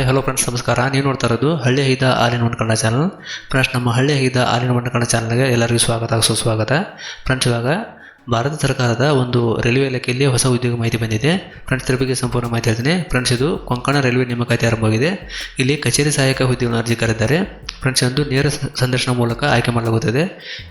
Hi, hello friends ನಮಸ್ಕಾರ. ನೀವು ನೋಡ್ತಾ ಇರೋದು ಹಳ್ಳಿ ಹೈದ ಆಲಿನ ಒಂದು ಚಾನಲ್ ಫ್ರೆಂಡ್ಸ್ ನಮ್ಮ ಹಳ್ಳಿ ಹೈದ ಆಲಿನ ಒಂದು ಚಾನಲ್ಗೆ ಎಲ್ಲರಿಗೂ ಸ್ವಾಗತ, ಸುಸ್ವಾಗತ. ಫ್ರೆಂಡ್ಸ್ ಇವಾಗ ಭಾರತ ಸರ್ಕಾರದ ಒಂದು ರೈಲ್ವೆ ಇಲಾಖೆಯಲ್ಲಿ ಹೊಸ ಉದ್ಯೋಗ ಮಾಹಿತಿ ಬಂದಿದೆ. ಫ್ರೆಂಡ್ಸ್ ಇದ್ರ ಬಗ್ಗೆ ಸಂಪೂರ್ಣ ಮಾಹಿತಿ ಹೇಳ್ತೀನಿ. ಫ್ರೆಂಡ್ಸ್, ಇದು ಕೊಂಕಣ ರೈಲ್ವೆ ನೇಮಕಾತಿ ಆರಂಭವಾಗಿದೆ ಇಲ್ಲಿ ಕಚೇರಿ ಸಹಾಯಕ ಹುದ್ದೆಯನ್ನು ಅರ್ಜಿ ಕರೆದಿದ್ದಾರೆ ಫ್ರೆಂಡ್ಸ್, ಒಂದು ನೇರ ಸಂದರ್ಶನ ಮೂಲಕ ಆಯ್ಕೆ ಮಾಡಲಾಗುತ್ತದೆ.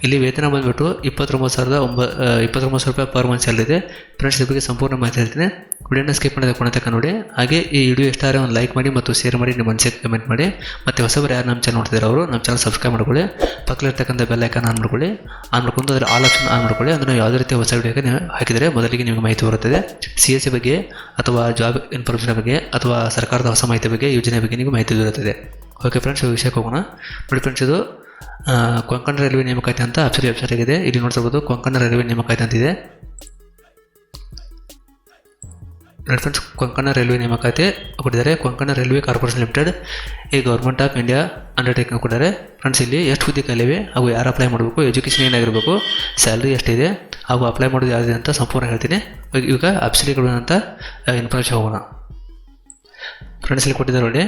ಇಲ್ಲಿ ವೇತನ ಬಂದ್ಬಿಟ್ಟು ಇಪ್ಪತ್ತೊಂಬತ್ತು ಸಾವಿರದ ಒಂಬ ಇಪ್ಪತ್ತೊಂಬತ್ತು ಸಾವಿರ ರೂಪಾಯಿ ಪರ್ ಮಂತ್ ಸ್ಯಾಲರಿ ಫ್ರೆಂಡ್ಸ್ ಇದ್ರ ಬಗ್ಗೆ ಸಂಪೂರ್ಣ ಮಾಹಿತಿ ಹೇಳ್ತೀನಿ. ವಿಡಿಯೋನ ಸ್ಕಿಪ್ ಮಾಡಿದ ಕೊನೆ ತನಕ ನೋಡಿ. ಹಾಗೆ ಈ ವಿಡಿಯೋ ಎಷ್ಟಾದ್ರೆ ಒಂದು ಲೈಕ್ ಮಾಡಿ ಮತ್ತು ಶೇರ್ ಮಾಡಿ, ನಿಮ್ಮ ಮನಸ್ಸಿಗೆ ಕಮೆಂಟ್ ಮಾಡಿ. ಮತ್ತು ಹೊಸಬರು ಯಾರು ನಮ್ಮ ಚಾನಲ್ ನೋಡ್ತಿದ್ದಾರೆ ಅವರು ನಮ್ಮ ಚಾನಲ್ ಸಬ್ಸ್ಕ್ರೈಬ್ ಮಾಡ್ಕೊಳ್ಳಿ. ಪಕ್ಕದಲ್ಲಿರ್ತಕ್ಕಂಥ ಬೆಲ್ ಐಕಾನ್ ಆನ್ ಮಾಡ್ಕೊಳ್ಳಿ. ಆನ್ ಮಾಡ್ಕೊಂಡು ಅದರ ಆಲ್ ಆಪ್ಷನ್ ಆನ್ ಮಾಡ್ಕೊಳ್ಳಿ. ಅದನ್ನು ಯಾವುದೇ ರೀತಿಯ ಹೊಸ ವಿಡಿಯೋಗೆ ನೀವು ಹಾಕಿದರೆ ಮೊದಲಿಗೆ ನಿಮಗೆ ಮಾಹಿತಿ ಬರುತ್ತದೆ. ಸಿ ಎಸ್ ಸಿ ಬಗ್ಗೆ ಅಥವಾ ಜಾಬ್ ಇನ್ಫಾರ್ಮೇಷನ್ ಬಗ್ಗೆ ಅಥವಾ ಸರ್ಕಾರದ ಹೊಸ ಮಾಹಿತಿ ಬಗ್ಗೆ, ಯೋಜನೆ ಬಗ್ಗೆ ನಿಮಗೆ ಮಾಹಿತಿ ದೊರೆಯುತ್ತದೆ. ಓಕೆ ಫ್ರೆಂಡ್ಸ್ ವಿಷಯಕ್ಕೆ ಹೋಗೋಣ. ನೋಡಿ ಫ್ರೆಂಡ್ಸ್ ಇದು ಕೊಂಕಣ ರೈಲ್ವೆ ನೇಮಕಾತಿ ಅಂತ ಅಪ್ಸರಿ ವೆಬ್ಸೈಟ್ ಆಗಿದೆ. ಇಲ್ಲಿ ನೋಡ್ತಿರ್ಬೋದು ಕೊಂಕಣ ರೈಲ್ವೆ ನೇಮಕಾತಿ ಅಂತಿದೆ ನೋಡಿ ಫ್ರೆಂಡ್ಸ್ ಕೊಂಕಣ ರೈಲ್ವೆ ನೇಮಕಾತಿ ಕೊಟ್ಟಿದ್ದಾರೆ. ಕೊಂಕಣ ರೈಲ್ವೆ ಕಾರ್ಪೊರೇಷನ್ ಲಿಮಿಟೆಡ್, ಈ ಗೌರ್ಮೆಂಟ್ ಆಫ್ ಇಂಡಿಯಾ ಅಂಡರ್ಟೇಕಿಂಗ್ ಕೊಟ್ಟಿದ್ದಾರೆ. ಫ್ರೆಂಡ್ಸ್ ಇಲ್ಲಿ ಎಷ್ಟು ಹುದ್ದೆ ಖಾಲಿವೆ ಹಾಗೂ ಯಾರು ಅಪ್ಲೈ ಮಾಡಬೇಕು ಎಜುಕೇಷನ್ ಏನಾಗಿರಬೇಕು ಸ್ಯಾಲ್ರಿ ಎಷ್ಟಿದೆ ಹಾಗೂ ಅಪ್ಲೈ ಮಾಡೋದು ಯಾವುದಿದೆ ಅಂತ ಸಂಪೂರ್ಣ ಹೇಳ್ತೀನಿ. ಈಗ ಅಪ್ಸಲಿಗಳು ಅಂತ ಇನ್ಫಾರ್ಮೇಷನ್ ಹೋಗೋಣ. ಫ್ರೆಂಡ್ಸ್ ಇಲ್ಲಿ ಕೊಟ್ಟಿದ್ದಾರೆ ನೋಡಿ.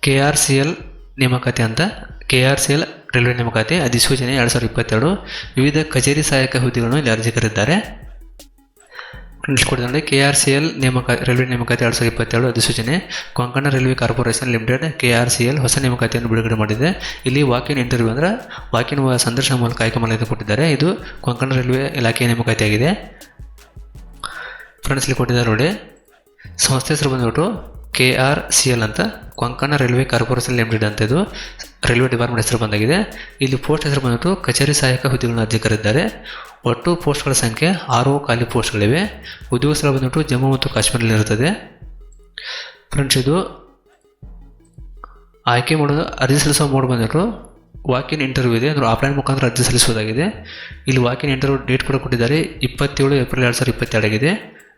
ಕೆ ಆರ್ ಸಿ ಎಲ್ ನೇಮಕಾತಿ ಅಂತ. K R C L railway ನೇಮಕಾತಿ, ಅಧಿಸೂಚನೆ ಎರಡು ಸಾವಿರದ ಇಪ್ಪತ್ತೆರಡು. ವಿವಿಧ ಕಚೇರಿ ಸಹಾಯಕ ಹುದ್ದೆಗಳನ್ನು ಇಲ್ಲಿ ಅರ್ಜಿ ಕರೆದಿದ್ದಾರೆ. ತಿಳಿಸ್ಕೊಡ್ತಾರೆ ಕೆ ಆರ್ ಸಿ ಎಲ್ ನೇಮಕ, ರೈಲ್ವೆ ನೇಮಕಾತಿ ಎರಡು ಸಾವಿರದ ಇಪ್ಪತ್ತೆರಡು ಅಧಿಸೂಚನೆ. Konkan railway corporation limited K R C L ಹೊಸ ನೇಮಕಾತಿಯನ್ನು ಬಿಡುಗಡೆ ಮಾಡಿದೆ. ಇಲ್ಲಿ ವಾಕಿನ್ ಇಂಟರ್ವ್ಯೂ ಅಂದರೆ ವಾಕಿನ್ ಸಂದರ್ಶನ ಮೂಲಕ ಆಯ್ಕೆ ಮಾಡಲು ಕೊಟ್ಟಿದ್ದಾರೆ. ಇದು ಕೊಂಕಣ ರೈಲ್ವೆ ಇಲಾಖೆಯ ನೇಮಕಾತಿಯಾಗಿದೆ. ಫ್ರೆಂಡ್ಸ್, ಇಲ್ಲಿ ಕೊಟ್ಟಿದ್ದಾರೆ ನೋಡಿ. ಸಂಸ್ಥೆ ಹೆಸರು ಬಂದ್ಬಿಟ್ಟು ಕೆ ಆರ್ ಸಿ ಎಲ್ ಅಂತ. ಕೊಂಕಣ ರೈಲ್ವೆ ಕಾರ್ಪೊರೇಷನ್ ಲಿಮಿಟೆಡ್ ಅಂತ ಇದು. ರೈಲ್ವೆ ಡಿಪಾರ್ಟ್ಮೆಂಟ್ ಹೆಸರು ಬಂದಾಗಿದೆ. ಇಲ್ಲಿ ಪೋಸ್ಟ್ ಹೆಸರು ಬಂದ್ಬಿಟ್ಟು ಕಚೇರಿ ಸಹಾಯಕ ಹುದ್ದೆಗಳನ್ನು ಅರ್ಜಿ ಕರೆದಿದ್ದಾರೆ ಒಟ್ಟು ಪೋಸ್ಟ್ಗಳ ಸಂಖ್ಯೆ ಆರು ಖಾಲಿ ಪೋಸ್ಟ್ಗಳಿವೆ. ಉದ್ಯೋಗ ಸ್ಥಳ ಬಂದ್ಬಿಟ್ಟು ಜಮ್ಮು ಮತ್ತು ಕಾಶ್ಮೀರಲ್ಲಿ ಇರುತ್ತದೆ. ಫ್ರೆಂಡ್ಸ್ ಇದು ಆಯ್ಕೆ ಮಾಡೋದು ಅರ್ಜಿ ಸಲ್ಲಿಸೋ ಮೋಡ್ ಬಂದ್ಬಿಟ್ಟು ವಾಕಿನ್ ಇಂಟರ್ವ್ಯೂ ಇದೆ. ಅಂದರೆ ಆಫ್ಲೈನ್ ಮುಖಾಂತರ ಅರ್ಜಿ ಸಲ್ಲಿಸೋದಾಗಿದೆ ಇಲ್ಲಿ ವಾಕಿನ್ ಇಂಟರ್ವ್ಯೂ ಡೇಟ್ ಕೂಡ ಕೊಟ್ಟಿದ್ದಾರೆ. ಇಪ್ಪತ್ತೇಳು ಏಪ್ರಿಲ್ ಎರಡು ಸಾವಿರದ ಇಪ್ಪತ್ತೆರಡಾಗಿದೆ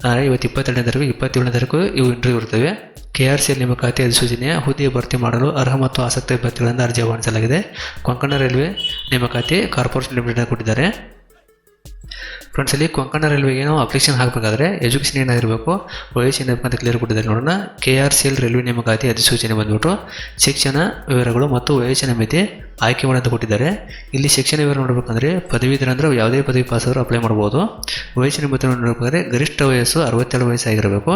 ಅಂದರೆ ಇವತ್ತು ಇಪ್ಪತ್ತೆರಡನೇ ತಾರೀಕು, ಇಪ್ಪತ್ತೇಳನೇ ತಾರೀಕು ಇವು ಇಂಟರ್ವ್ಯೂ ಇರ್ತವೆ ಕೆ ಆರ್ ಸಿಯಲ್ಲಿ ನೇಮಕಾತಿ ಅಧಿಸೂಚನೆಯ ಹುದ್ದೆ ಭರ್ತಿ ಮಾಡಲು ಅರ್ಹ ಮತ್ತು ಆಸಕ್ತ ಅಭ್ಯರ್ಥಿಗಳಿಂದ ಅರ್ಜಿ ಆಹ್ವಾನಿಸಲಾಗಿದೆ. ಕೊಂಕಣ ರೈಲ್ವೆ ನೇಮಕಾತಿ ಕಾರ್ಪೊರೇಷನ್ ಲಿಮಿಟೆಡ್ ಕೊಟ್ಟಿದ್ದಾರೆ. ಫ್ರೆಂಡ್ಸ್ ಇಲ್ಲಿ ಕೊಂಕಣ ರೈಲ್ವೆಗೆ ನಾವು ಅಪ್ಲಿಕೇಶನ್ ಹಾಕಬೇಕಾದ್ರೆ ಎಜುಕೇಶನ್ ಏನಾಗಿರಬೇಕು ವಯಸ್ಸಿನ ಅಂತ ಕ್ಲಿಯರ್ ಕೊಟ್ಟಿದ್ದಾರೆ ನೋಡೋಣ. K R C L railway ನೇಮಕಾತಿ ಅಧಿಸೂಚನೆ ಬಂದ್ಬಿಟ್ಟು ಶಿಕ್ಷಣ ವಿವರಗಳು ಮತ್ತು ವಯಸ್ಸಿನ ಮಿತಿ ಆಯ್ಕೆ ಮಾಡಿ ಅಂತ ಕೊಟ್ಟಿದ್ದಾರೆ. ಇಲ್ಲಿ ಶಿಕ್ಷಣ ವಿವರ ನೋಡಬೇಕಂದ್ರೆ ಪದವೀಧರ ಅಂದರೆ ಯಾವುದೇ ಪದವಿ ಪಾಸ್ ಆದರೂ ಅಪ್ಲೈ ಮಾಡ್ಬೋದು. ವಯಸ್ಸಿನ ಮಿತಿ ನೋಡಬೇಕಾದ್ರೆ ಗರಿಷ್ಠ ವಯಸ್ಸು ಅರವತ್ತೆರಡು ವಯಸ್ಸಾಗಿರಬೇಕು.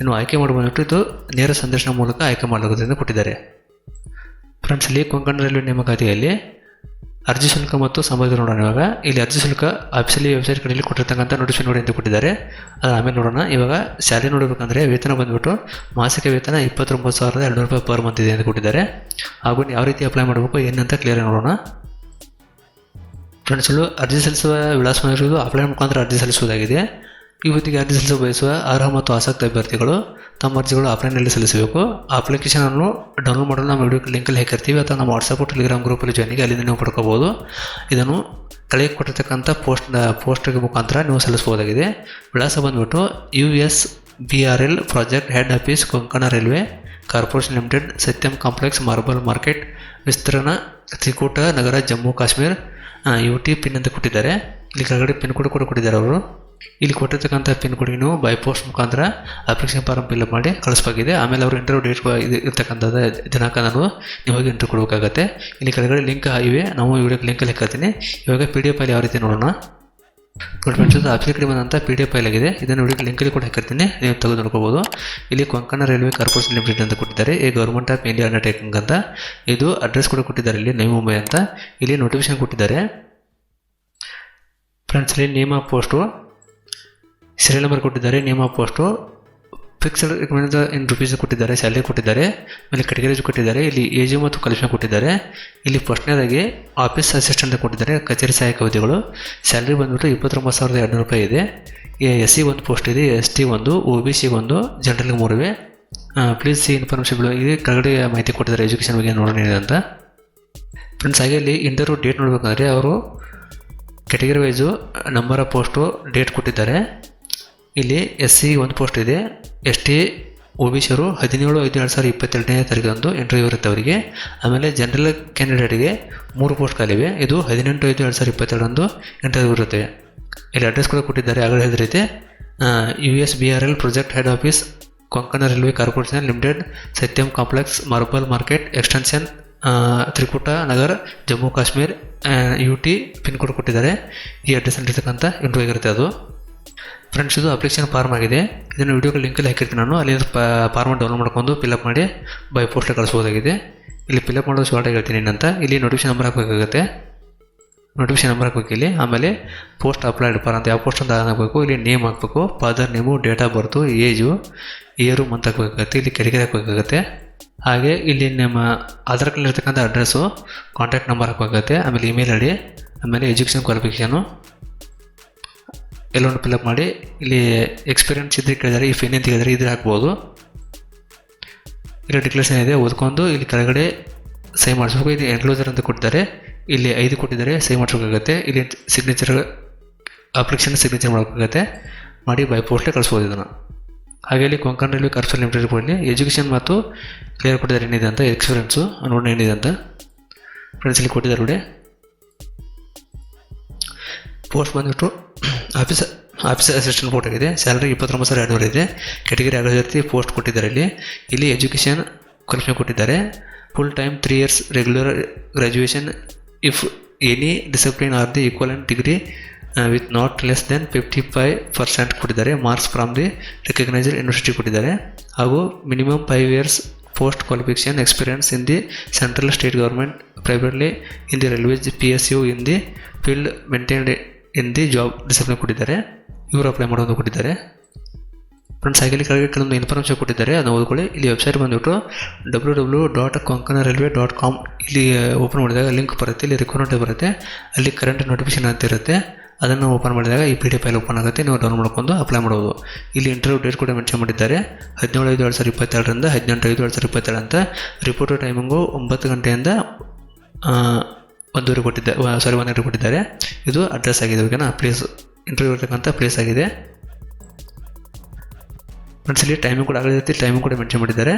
ಇನ್ನು ಆಯ್ಕೆ ಮಾಡಬಹುದು ಇದು ನೇರ ಸಂದರ್ಶನ ಮೂಲಕ ಆಯ್ಕೆ ಮಾಡಲಾಗುತ್ತದೆ ಕೊಟ್ಟಿದ್ದಾರೆ. ಫ್ರೆಂಡ್ಸ್ ಇಲ್ಲಿ ಕೊಂಕಣ ರೈಲ್ವೆ ನೇಮಕಾತಿಯಲ್ಲಿ ಅರ್ಜಿ ಶುಲ್ಕ ಮತ್ತು ಸಂಬಂಧ ನೋಡೋಣ ಇವಾಗ. ಇಲ್ಲಿ ಅರ್ಜಿ ಶುಲ್ಕ ಆಫೀಸಲ್ಲಿ ವೆಬ್ಸೈಟ್ ಕಡೆಯಲ್ಲಿ ಕೊಟ್ಟಿರ್ತಕ್ಕಂಥ ನೋಟಿಸ್ ನೋಡಿ ಅಂತ ಕೊಟ್ಟಿದ್ದಾರೆ. ಅದು ಆಮೇಲೆ ನೋಡೋಣ. ಇವಾಗ ಸ್ಯಾಲರಿ ನೋಡಬೇಕಂದ್ರೆ ವೇತನ ಬಂದುಬಿಟ್ಟು ಮಾಸಿಕ ವೇತನ ಇಪ್ಪತ್ತೊಂಬತ್ತು ಸಾವಿರದ ಎರಡು ರೂಪಾಯಿ ಪರ್ ಮಂತ್ ಇದೆ ಅಂತ ಕೊಟ್ಟಿದ್ದಾರೆ. ಹಾಗೂ ಯಾವ ರೀತಿ ಅಪ್ಲೈ ಮಾಡಬೇಕು ಏನಂತ ಕ್ಲಿಯರ್ ನೋಡೋಣ. ಫ್ರೆಂಡ್ಸ್ ಅರ್ಜಿ ಸಲ್ಲಿಸುವ ವಿಳಾಸ ಇರುವುದು ಅಪ್ಲೈ ಮುಖಾಂತರ ಅರ್ಜಿ ಸಲ್ಲಿಸುವುದಾಗಿದೆ. ಈ ಅರ್ಜಿ ಸಲ್ಲಿಸಲು ಬಯಸುವ ಅರ್ಹ ಮತ್ತು ಆಸಕ್ತ ಅಭ್ಯರ್ಥಿಗಳು ತಮ್ಮ ಅರ್ಜಿಗಳು ಆಫ್ಲೈನ್ನಲ್ಲಿ ಸಲ್ಲಿಸಬೇಕು. ಅಪ್ಲಿಕೇಶನನ್ನು ಡೌನ್ಲೋಡ್ ಮಾಡಲು ನಮ್ಮ ವಿಡಿಯೋ ಲಿಂಕಲ್ಲಿ ಹಾಕಿರ್ತೀವಿ. ಅಥವಾ ನಮ್ಮ ವಾಟ್ಸಪ್ ಟೆಲಿಗ್ರಾಮ್ ಗ್ರೂಪಲ್ಲಿ ಜಾಯ್ನಿಗೆ ಅಲ್ಲಿಂದ ನೀವು ಪಡ್ಕೋಬೋದು ಇದನ್ನು ಕೆಳಗೆ ಕೊಟ್ಟಿರ್ತಕ್ಕಂಥ ಪೋಸ್ಟ್ ಪೋಸ್ಟ್ಗೆ ಮುಖಾಂತರ ನೀವು ಸಲ್ಲಿಸ್ಬೋದಾಗಿದೆ ವಿಳಾಸ ಬಂದ್ಬಿಟ್ಟು U S B R L project head office Konkan railway corporation limited Satyam complex marble market ವಿಸ್ತರಣಾ Trikuta Nagar, Jammu Kashmir. U T pin ಅಂತ ಕೊಟ್ಟಿದ್ದಾರೆ. ಇಲ್ಲಿ ಕೆಳಗಡೆ ಪಿನ್ ಕೋಡ್ ಕೂಡ ಕೊಟ್ಟಿದ್ದಾರೆ ಅವರು. ಇಲ್ಲಿ ಕೊಟ್ಟಿರ್ತಕ್ಕಂಥ ಪಿನ್ ಕೊಡಿ ನೀವು ಬೈ ಪೋಸ್ಟ್ ಮುಖಾಂತರ ಅಪ್ಲಿಕೇಶನ್ ಫಾರ್ಮ್ ಫಿಲ್ಅಪ್ ಮಾಡಿ ಕಳಿಸ್ಬೇಕಿದೆ ಆಮೇಲೆ ಅವರು ಇಂಟರ್ವ್ಯೂ ಡೇಟ್ ಇದು ಇರ್ತಕ್ಕಂಥದ್ದು, ದಿನಾಂಕ ನಾನು ನಿಮಗೆ ಇಂಟರ್ವ್ಯೂ ಕೊಡಬೇಕಾಗತ್ತೆ. ಇಲ್ಲಿ ಕೆಳಗಡೆ ಲಿಂಕ್ ಇವೆ. ನಾವು ವಿಡಿಯೋಕ್ಕೆ ಲಿಂಕಲ್ಲಿ ಹಾಕತ್ತೀನಿ ಇವಾಗ ಪಿ ಡಿ ಎಫ್ ಅಲ್ಲಿ ಯಾವ ರೀತಿ ನೋಡೋಣ? ನೋಡಿ ಫ್ರೆಂಡ್ಸ್ ಆಫೀಸ್ ಕಡೆ ಬಂದಂಥ ಪಿ ಡಿ ಎಫ್ ಫೈಲ್ ಆಗಿದೆ. ಇದನ್ನು ವಿಡಿಯೋ ಲಿಂಕಲ್ಲಿ ಕೂಡ ಹಾಕಿರ್ತೀನಿ ನೀವು ತೆಗೆದು ನೋಡ್ಕೋಬೋದು. ಇಲ್ಲಿ ಕೊಂಕಣ ರೈಲ್ವೆ ಕಾರ್ಪೊರೇಷನ್ ಲಿಮಿಟೆಡ್ ಅಂತ ಕೊಟ್ಟಿದ್ದಾರೆ. ಈ ಗೌರ್ಮೆಂಟ್ ಆಫ್ ಇಂಡಿಯಾ ಅಂಡರ್ಟೇಕಿಂಗ್ ಅಂತ. ಇದು ಅಡ್ರೆಸ್ ಕೂಡ ಕೊಟ್ಟಿದ್ದಾರೆ ಇಲ್ಲಿ, ನವಿ ಮುಂಬೈ ಅಂತ. ಇಲ್ಲಿ ನೋಟಿಫಿಕೇಶನ್ ಕೊಟ್ಟಿದ್ದಾರೆ. ಫ್ರೆಂಡ್ಸ್ ಇಲ್ಲಿ name of post serial number ಕೊಟ್ಟಿದ್ದಾರೆ name of post fixed recommend in rupees ಕೊಟ್ಟಿದ್ದಾರೆ ಸ್ಯಾಲರಿ ಕೊಟ್ಟಿದ್ದಾರೆ ಆಮೇಲೆ ಕೆಟಗರೀಸ್ ಕೊಟ್ಟಿದ್ದಾರೆ, ಇಲ್ಲಿ ಏಜು ಮತ್ತು ಕಲೆಕ್ಷನ್ ಕೊಟ್ಟಿದ್ದಾರೆ, ಇಲ್ಲಿ ಫಸ್ಟ್ನೇದಾಗಿ ಆಫೀಸ್ ಅಸಿಸ್ಟೆಂಟ್ ಕೊಟ್ಟಿದ್ದಾರೆ, ಕಚೇರಿ ಸಹಾಯಕ ಹುದ್ದೆಗಳು ಸ್ಯಾಲ್ರಿ ಬಂದ್ಬಿಟ್ಟು ಇಪ್ಪತ್ತೊಂಬತ್ತು ಸಾವಿರದ ಎರಡುನೂರು ರೂಪಾಯಿ ಇದೆ. ಎಸ್ ಸಿ ಒಂದು ಪೋಸ್ಟ್ ಇದೆ, ಎಸ್ ಟಿ ಒಂದು ಒ ಬಿ ಸಿ ಒಂದು ಜನರಲ್ ಮೂರುವೆ. ಪ್ಲೀಸ್ ಸಿ ಇನ್ಫಾರ್ಮೇಷನ್ಗಳು ಇದೆ ಕೆಳಗಡೆ ಮಾಹಿತಿ ಕೊಟ್ಟಿದ್ದಾರೆ ಎಜುಕೇಷನ್ ಬಗ್ಗೆ ನೋಡೋಣ ಅಂತ. ಫ್ರೆಂಡ್ಸ್ ಹಾಗೆ ಇಲ್ಲಿ ಇಂಟರ್ವ್ಯೂ ಡೇಟ್ ನೋಡಬೇಕಂದ್ರೆ ಅವರು category wise number of post date ಕೊಟ್ಟಿದ್ದಾರೆ. ಇಲ್ಲಿ ಎಸ್ ಸಿ ಒಂದು ಪೋಸ್ಟ್ ಇದೆ. ಎಸ್ ಟಿ ಒ ಬಿ ಹದಿನೇಳು ಐದು ಎರಡು ಸಾವಿರದ ಇಪ್ಪತ್ತೆರಡನೇ ತಾರೀಕಂದು ಇಂಟರ್ವ್ಯೂ ಇರುತ್ತೆ ಅವರಿಗೆ. ಆಮೇಲೆ ಜನರಲ್ ಕ್ಯಾಂಡಿಡೇಟ್ಗೆ ಮೂರು ಪೋಸ್ಟ್ ಇದು ಹದಿನೆಂಟು ಐದು ಎರಡು ಸಾವಿರದ ಇಪ್ಪತ್ತೆರಡರಂದು ಇಂಟರ್ವ್ಯೂ ಇರುತ್ತೆ. ಇಲ್ಲಿ ಅಡ್ರೆಸ್ ಕೂಡ ಕೊಟ್ಟಿದ್ದಾರೆ. ಆಗಲೇ ಹೇಳಿದ ರೀತಿ U S B R L project head office Konkan railway corporation limited Satyam complex marble market extension Trikuta Nagar Jammu Kashmir U T pin code ಕೊಟ್ಟಿದ್ದಾರೆ. ಈ ಅಡ್ರೆಸ್ ಅಲ್ಲಿರ್ತಕ್ಕಂಥ ಇಂಟರ್ವ್ಯೂ ಆಗಿರುತ್ತೆ ಅದು. ಫ್ರೆಂಡ್ಸ್ ಇದು ಅಪ್ಲಿಕೇಶನ್ ಫಾರ್ಮ್ ಆಗಿದೆ. ಇದನ್ನು ವೀಡಿಯೋಗೆ ಲಿಂಕಲ್ಲಿ ಹಾಕಿರ್ತೀನಿ ನಾನು. ಅಲ್ಲಿ ಫಾರ್ಮ್ ಡೌನ್ಲೋಡ್ ಮಾಡ್ಕೊಂಡು ಫಿಲಪ್ ಮಾಡಿ ಬೈ ಪೋಸ್ಟ್ ಕಳಿಸ್ಬೋದಾಗಿದೆ. ಇಲ್ಲಿ ಫಿಲಪ್ ಮಾಡೋದು ಶಾರ್ಟಾಗಿ ಹೇಳ್ತೀನಿ ಏನಂತ. ಇಲ್ಲಿ ನೋಟಿಫಿಕೇಶನ್ ನಂಬರ್ ಹಾಕಬೇಕಾಗುತ್ತೆ. ನೋಟಿಫಿಕೇಶನ್ ನಂಬರ್ ಹಾಕಬೇಕು ಇಲ್ಲಿ. ಆಮೇಲೆ ಪೋಸ್ಟ್ ಅಪ್ಲೈಡ್ ಫಾರ್ ಅಂತ ಯಾವ ಪೋಸ್ಟ್ ಅಂತ ಹಾಕಬೇಕು. ಇಲ್ಲಿ ನೇಮ್ ಹಾಕಬೇಕು. Father name date of birth age year month ಹಾಕಬೇಕಾಗುತ್ತೆ. ಇಲ್ಲಿ ಕೆಳಗೆ ಹಾಕಬೇಕಾಗುತ್ತೆ. ಹಾಗೆ ಇಲ್ಲಿ ನಿಮ್ಮ ಆಧಾರ್ ಕಾರ್ಡ್ ಇರ್ತಕ್ಕಂಥ ಅಡ್ರೆಸ್ಸು ಕಾಂಟ್ಯಾಕ್ಟ್ ನಂಬರ್ ಹಾಕಬೇಕಾಗುತ್ತೆ. ಆಮೇಲೆ ಇಮೇಲ್ ಐ ಡಿ ಆಮೇಲೆ ಎಜುಕೇಷನ್ ಕ್ವಾಲಿಫಿಕೇಷನು ಎಲ್ಲವನ್ನು ಫಿಲಪ್ ಮಾಡಿ, ಇಲ್ಲಿ ಎಕ್ಸ್ಪೀರಿಯನ್ಸ್ ಇದ್ರೆ ಕೇಳಿದರೆ ಇಫ್ ಏನೇನು ಕೇಳಿದರೆ, ಇದ್ರೆ ಹಾಕ್ಬೋದು. ಇಲ್ಲಿ ಡಿಕ್ಲೇಷನ್ ಇದೆ ಓದ್ಕೊಂಡು ಇಲ್ಲಿ ಕೆಳಗಡೆ ಸೈ ಮಾಡಿಸ್ಬೇಕು. ಇಲ್ಲಿ ಎನ್ಕ್ಲೋಸರ್ ಅಂತ ಕೊಟ್ಟಿದ್ದಾರೆ. ಇಲ್ಲಿ ಐದು ಕೊಟ್ಟಿದ್ದಾರೆ ಸೈ ಮಾಡಿಸ್ಬೇಕಾಗತ್ತೆ. ಇಲ್ಲಿ ಸಿಗ್ನೇಚರ್ ಅಪ್ಲಿಕೇಶನ್ ಸಿಗ್ನೇಚರ್ ಮಾಡಬೇಕಾಗತ್ತೆ. ಮಾಡಿ ಬೈ ಪೋಸ್ಟೇ ಕಳಿಸ್ಬೋದು ಇದನ್ನು. ಹಾಗೆ ಇಲ್ಲಿ ಕೊಂಕಣ ರೈಲ್ವೆ ಕಾರ್ಪೊರೇಷನ್ ಲಿಮಿಟೆಡ್ ಕೊಡಲಿ ಎಜುಕೇಷನ್ ಮತ್ತು ಕ್ಲಿಯರ್ ಕೊಟ್ಟಿದ್ದಾರೆ, ಏನಿದೆ ಅಂತ? ಎಕ್ಸ್ಪೀರಿಯನ್ಸು ನೋಡಿ ಏನಿದೆ ಅಂತ. ಫ್ರೆಂಡ್ಸ್ ಇಲ್ಲಿ ಕೊಟ್ಟಿದ್ದಾರೆ ನೋಡಿ. ಪೋಸ್ಟ್ ಬಂದ್ಬಿಟ್ಟು ಆಫೀಸ್ ಆಫೀಸರ್ ಅಸಿಸ್ಟೆಂಟ್ ಪೋಸ್ಟ್ ಆಗಿದೆ. ಸ್ಯಾಲರಿ ಇಪ್ಪತ್ತೊಂಬತ್ತು ಸಾವಿರ ಎರಡುನೂರು ಇದೆ. ಕೆಟಗರಿ ಆಗೋ ಪೋಸ್ಟ್ ಕೊಟ್ಟಿದ್ದಾರೆ ಇಲ್ಲಿ ಇಲ್ಲಿ ಎಜುಕೇಷನ್ ಕ್ವಾಲಿಫಿಕೇಷನ್ ಕೊಟ್ಟಿದ್ದಾರೆ. Full time three years regular graduation if any discipline or the equivalent degree with not less than fifty five percent ಕೊಟ್ಟಿದ್ದಾರೆ. Marks from the recognised university ಕೊಟ್ಟಿದ್ದಾರೆ. ಹಾಗೂ minimum five years post qualification experience in the central state government privately in the railways P S U in the field maintained in the job discipline ಕೊಟ್ಟಿದ್ದಾರೆ. ಇವರು apply ಮಾಡೋದು ಕೊಟ್ಟಿದ್ದಾರೆ. Friends ಹಾಗೆ ಕೆಳಗೆ ಕೆಲವೊಂದು information ಕೊಟ್ಟಿದ್ದಾರೆ. ಅದನ್ನು ಓದ್ಕೊಳ್ಳಿ. ಇಲ್ಲಿ ವೆಬ್ಸೈಟ್ ಬಂದುಬಿಟ್ಟು W W dot Konkan railway dot com ಇಲ್ಲಿ ಓಪನ್ ಮಾಡಿದಾಗ ಲಿಂಕ್ ಬರುತ್ತೆ. ಇಲ್ಲಿ ರಿಕ್ವೈರ್ಮೆಂಟ್ ಬರುತ್ತೆ. ಅಲ್ಲಿ ಕರೆಂಟ್ ನೋಟಿಫಿಕೇಶನ್ ಅಂತ ಇರುತ್ತೆ. ಅದನ್ನು ಓಪನ್ ಮಾಡಿದಾಗ ಈ ಪಿ ಡಿ ಫೈಲ್ ಓಪನ್ ಆಗುತ್ತೆ. ನೀವು ಡೌನ್ಲೋಡ್ ಮಾಡ್ಕೊಂಡು ಅಪ್ಲೈ ಮಾಡ್ಬೋದು. ಇಲ್ಲಿ ಇಂಟರ್ವ್ಯೂ ಡೇಟ್ ಕೂಡ ಮೆನ್ಷನ್ ಮಾಡಿದ್ದಾರೆ. ಹದಿನೇಳು ಐದು ಎರಡು ಸಾವಿರದ ಇಪ್ಪತ್ತೆರಡರಿಂದ ಹದಿನೆಂಟು ಐದು ಎರಡು ಸಾವಿರದ ಇಪ್ಪತ್ತೆರಡು ಅಂತ. ರಿಪೋರ್ಟ್ ಟೈಮಿಂಗು ಒಂಬತ್ತು ಗಂಟೆಯಿಂದ ಒಂದೂವರೆ ಕೊಟ್ಟಿದ್ದಾರೆ ಸಾರಿ ಒಂದು ಕೊಟ್ಟಿದ್ದಾರೆ. ಇದು ಅಡ್ರೆಸ್ ಆಗಿದೆ ಓಕೆನಾ ಪ್ಲೇಸ್ ಇಂಟರ್ವ್ಯೂ ಇರ್ತಕ್ಕಂಥ ಪ್ಲೇಸ್ ಆಗಿದೆ. ಫ್ರೆಂಡ್ಸ್ ಇಲ್ಲಿ ಟೈಮಿಂಗ್ ಕೂಡ ಆಗಲಿರುತ್ತೆ ಟೈಮಿಂಗ್ ಕೂಡ ಮೆನ್ಷನ್ ಮಾಡಿದ್ದಾರೆ.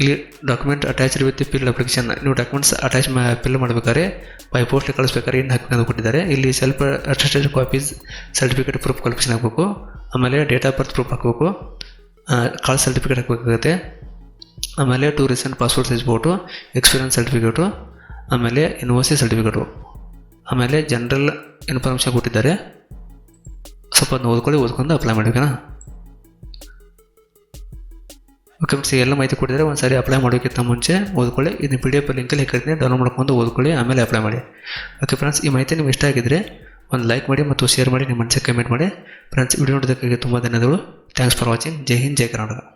ಇಲ್ಲಿ document attach with fill application ನೀವು ಡಾಕ್ಯುಮೆಂಟ್ಸ್ ಅಟ್ಯಾಚ್ ಪಿಲ್ ಮಾಡಬೇಕಾದ್ರೆ ಬೈ ಪೋಸ್ಟ್ ಕಳಿಸ್ಬೇಕಾದ್ರೆ ಏನು ಹಾಕಿ ಕೊಟ್ಟಿದ್ದಾರೆ. ಇಲ್ಲಿ self attested copies certificate proof collection ಹಾಕಬೇಕು. ಆಮೇಲೆ ಡೇಟ್ ಆಫ್ ಬರ್ತ್ ಪ್ರೂಫ್ ಹಾಕಬೇಕು. ಕಾಲ್ ಸರ್ಟಿಫಿಕೇಟ್ ಹಾಕಬೇಕಾಗುತ್ತೆ. ಆಮೇಲೆ two recent passport size photo experience certificate ಆಮೇಲೆ ಸಿ ಸರ್ಟಿಫಿಕೇಟು ಆಮೇಲೆ ಜನರಲ್ ಇನ್ಫಾರ್ಮೇಷನ್ ಕೊಟ್ಟಿದ್ದಾರೆ. ಸ್ವಲ್ಪ ಅದನ್ನ ಓದ್ಕೊಳ್ಳಿ, ಓದ್ಕೊಂಡು ಅಪ್ಲೈ ಮಾಡಬೇಕನಾ? ಓಕೆ ಫ್ರೆಂಡ್ಸ್ ಎಲ್ಲ ಮಾಹಿತಿ ಕೊಟ್ಟಿದ್ದಾರೆ ಒಂದು ಸಾರಿ ಅಪ್ಲೈ ಮಾಡೋಕ್ಕಿಂತ ಮುಂಚೆ ಓದ್ಕೊಳ್ಳಿ. ಇದನ್ನ ಪಿ ಡಿ ಎಫ್ ಲಿಂಕಲ್ಲಿ ಹೇಳ್ತೀನಿ ಡೌನ್ಲೋಡ್ ಮಾಡ್ಕೊಂಡು ಓದ್ಕೊಳ್ಳಿ, ಆಮೇಲೆ ಅಪ್ಲೈ ಮಾಡಿ. ಓಕೆ ಫ್ರೆಂಡ್ಸ್ ಈ ಮಾಹಿತಿ ನಿಮ್ಗೆ ಇಷ್ಟ ಆಗಿದ್ದರೆ ಒಂದು ಲೈಕ್ ಮಾಡಿ ಮತ್ತು ಶೇರ್ ಮಾಡಿ, ನಿಮ್ಮ ಮನಸ್ಸಿಗೆ ಕಮೆಂಟ್ ಮಾಡಿ. ಫ್ರೆಂಡ್ಸ್ ವಿಡಿಯೋ ನೋಡೋದಕ್ಕಾಗಿ ತುಂಬ ಧನ್ಯವಾದಗಳು. ಥ್ಯಾಂಕ್ಸ್ ಫಾರ್ ವಾಚಿಂಗ್ ಜೈ ಹಿಂದ್, ಜೈ ಕರ್ನಾಟಕ.